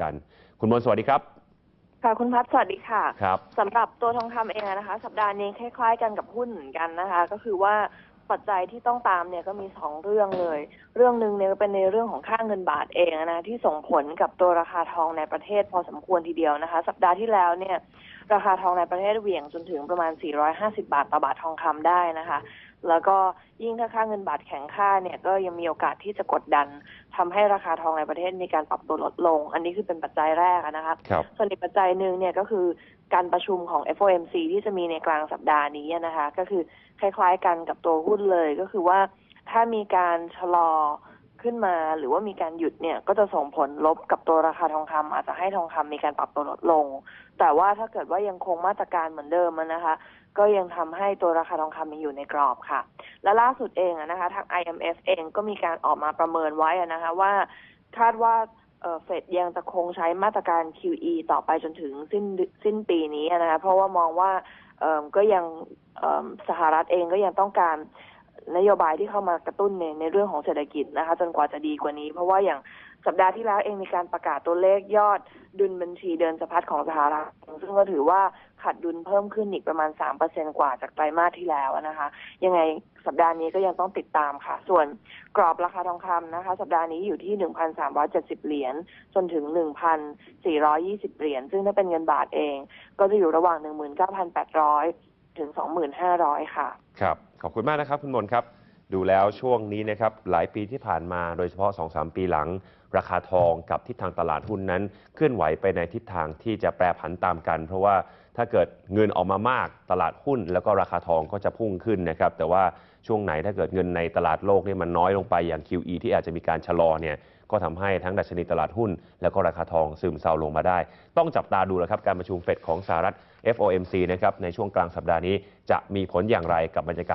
กัน คุณมนต์สวัสดีครับ ค่ะคุณพัฒน์สวัสดีค่ะครับสำหรับตัวทองคำเองอะนะคะ สัปดาห์นี้คล้าย ๆ กันกับหุ้นเหมือนกันนะคะ ก็คือว่าปัจจัยที่ต้องตามเนี่ยก็มีสองเรื่องเลย เรื่องหนึ่งเนี่ยก็เป็นในเรื่องของค่าเงินบาทเองนะที่ส่งผลกับตัวราคาทองในประเทศพอสมควรทีเดียวนะคะ สัปดาห์ที่แล้วเนี่ยราคาทองในประเทศเหวี่ยงจนถึงประมาณ 450 บาทต่อบาททองคำได้นะคะแล้วก็ยิ่งถ้าค่าเงินบาทแข็งค่าเนี่ยก็ยังมีโอกาสที่จะกดดันทำให้ราคาทองในประเทศมีการปรับตัวลดลง อันนี้คือเป็นปัจจัยแรกอะนะคะครับส่วนอีกปัจจัยหนึ่งเนี่ยก็คือการประชุมของ FOMC ที่จะมีในกลางสัปดาห์นี้นะคะ ก็คือคล้ายๆกันกับตัวหุ้นเลยก็คือว่าถ้ามีการชะลอ ขึ้นมา หรือว่ามีการหยุดเนี่ยก็จะส่งผลลบกับตัวราคาทองคำอาจจะให้ทองคำมีการปรับตัวลดลง แต่ว่าถ้าเกิดว่ายังคงมาตรการเหมือนเดิมนะคะ ก็ยังทำให้ตัวราคาทองคำยังอยู่ในกรอบค่ะ และล่าสุดเองนะคะทาง IMF เองก็มีการออกมาประเมินไว้นะคะว่าคาดว่าเฟดยังจะคงใช้มาตรการ QE ต่อไปจนถึงสิ้นสิ้นปีนี้นะคะเพราะว่ามองว่าก็ยังสหรัฐเองก็ยังต้องการ นโยบายที่เข้ามากระตุ้นในในเรื่องของเศรษฐกิจนะคะ จนกว่าจะดีกว่านี้ เพราะว่าอย่างสัปดาห์ที่แล้วเองมีการประกาศตัวเลขยอดดุลบัญชีเดินสะพัดของสหรัฐซึ่งก็ถือว่าขาดดุลเพิ่มขึ้นอีกประมาณ 3%กว่าจากไตรมาสที่แล้วนะคะ ยังไงสัปดาห์นี้ก็ยังต้องติดตามค่ะ ส่วนกรอบราคาทองคำนะคะ สัปดาห์นี้อยู่ที่ 1,370 เหรียญจนถึง 1,420 เหรียญซึ่งถ้าเป็นเงินบาทเอง ก็จะอยู่ระหว่าง 19,800 ถึง 2,500 ค่ะ ครับ ขอบคุณมากนะครับคุณมนครับ ดูแล้วช่วงนี้นะครับหลายปีที่ผ่านมาโดยเฉพาะ 2-3 ปีหลัง ราคาทองกับทิศทางตลาดหุ้นนั้น เคลื่อนไหวไปในทิศทางที่จะแปรผันตามกัน เพราะว่าถ้าเกิดเงินออกมามากตลาดหุ้น แล้วก็ราคาทองก็จะพุ่งขึ้นนะครับแต่ว่าช่วงไหนถ้าเกิดเงินในตลาดโลกนี่มันน้อยลงไปอย่าง QE ที่อาจจะมีการชะลอเนี่ย ก็ทำให้ทั้งดัชนีตลาดหุ้น แล้วก็ราคาทองซึมเซาลงมาได้ ต้องจับตาดูแล้วครับการประชุมเฟดของสหรัฐ FOMC นะครับในช่วงกลางสัปดาห์นี้จะมีผลอย่างไรกับบรรยากาศ